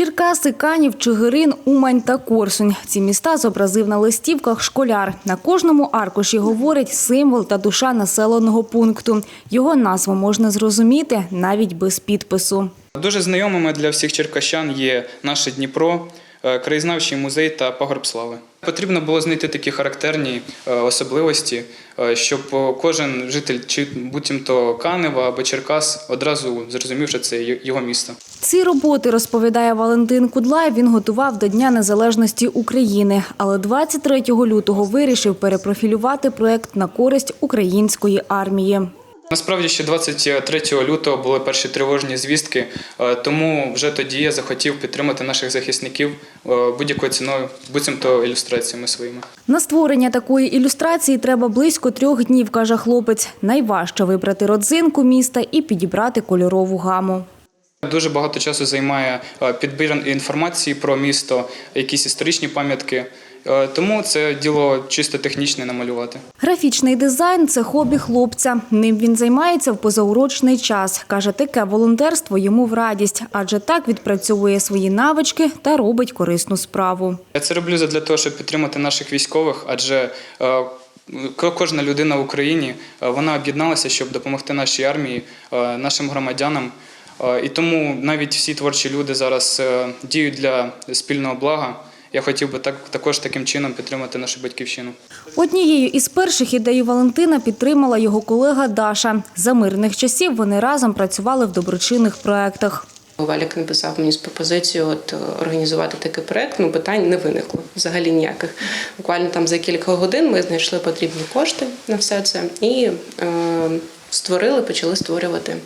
Черкаси, Канів, Чигирин, Умань та Корсунь. Ці міста зобразив на листівках школяр. На кожному аркуші говорить символ та душа населеного пункту. Його назву можна зрозуміти навіть без підпису. Дуже знайомими для всіх черкащан є наше Дніпро, краєзнавчий музей та пагорб слави. Потрібно було знайти такі характерні е, особливості, е, щоб е, кожен житель, чи буцімто Канева або Черкас, одразу зрозумів, що це його місто. Ці роботи, розповідає Валентин Кудлай, він готував до Дня Незалежності України. Але 23 лютого вирішив перепрофілювати проект на користь української армії. Насправді ще 23 лютого були перші тривожні звістки, е, тому вже тоді я захотів підтримати наших захисників е, будь-якою ціною, буцімто ілюстраціями своїми. На створення такої ілюстрації треба близько трьох днів, каже хлопець. Найважче вибрати родзинку міста і підібрати кольорову гаму. Дуже багато часу займає е, підбір інформації про місто, якісь історичні пам'ятки. Е, Тому це діло чисто технічне намалювати. Графічний дизайн це хобі хлопця. Ним він займається в позаурочний час. Каже, таке волонтерство йому в радість, адже так відпрацьовує свої навички та робить корисну справу. Я це роблю для того, щоб підтримати наших військових, адже е, кожна людина в Україні е, вона об'єдналася, щоб допомогти нашій армії, нашим громадянам. І тому навіть всі творчі люди зараз діють для спільного блага. Я хотів би так також таким чином підтримати нашу батьківщину. Однією із перших ідей Валентина підтримала його колега Даша. За мирних часів вони разом працювали в доброчинних проектах. Валік написав мені з пропозицією от, е, організувати такий проект. Ну питань не виникло взагалі ніяких. Буквально там за кілька годин ми знайшли потрібні кошти на все це і е, створили, почали створювати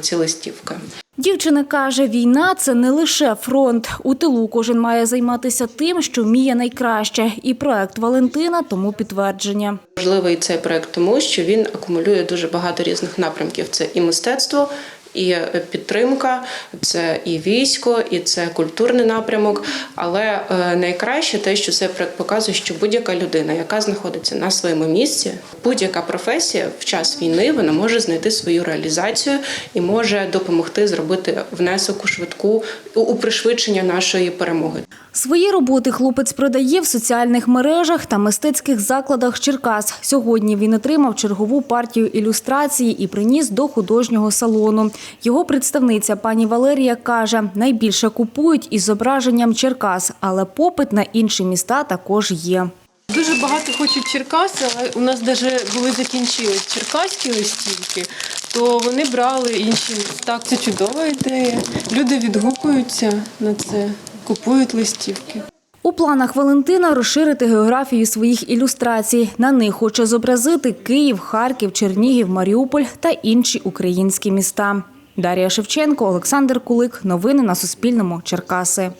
ці листівки. Дівчина каже, війна це не лише фронт. У тилу кожен має займатися тим, що вміє найкраще. І проект Валентина тому підтвердження. Важливий цей проект тому, що він акумулює дуже багато різних напрямків. Це і мистецтво. І підтримка, це і військо, і це культурний напрямок. Але е, найкраще те, що проект показує, що будь-яка людина, яка знаходиться на своєму місці, будь-яка професія в час війни вона може знайти свою реалізацію і може допомогти зробити внесок у швидку у пришвидшення нашої перемоги. Свої роботи хлопець продає в соціальних мережах та мистецьких закладах Черкас. Сьогодні він отримав чергову партію ілюстрації і приніс до художнього салону. Його представниця пані Валерія каже, найбільше купують із зображенням Черкас, але попит на інші міста також є. Дуже багато хочуть Черкаси, але у нас навіть були закінчились черкаські листівки, то вони брали інші міста. Це чудова ідея. Люди відгукуються на це, купують листівки. У планах Валентина розширити географію своїх ілюстрацій. На них хоче зобразити Київ, Харків, Чернігів, Маріуполь та інші українські міста. Дар'я Шевченко, Олександр Кулик. Новини на Суспільному. Черкаси.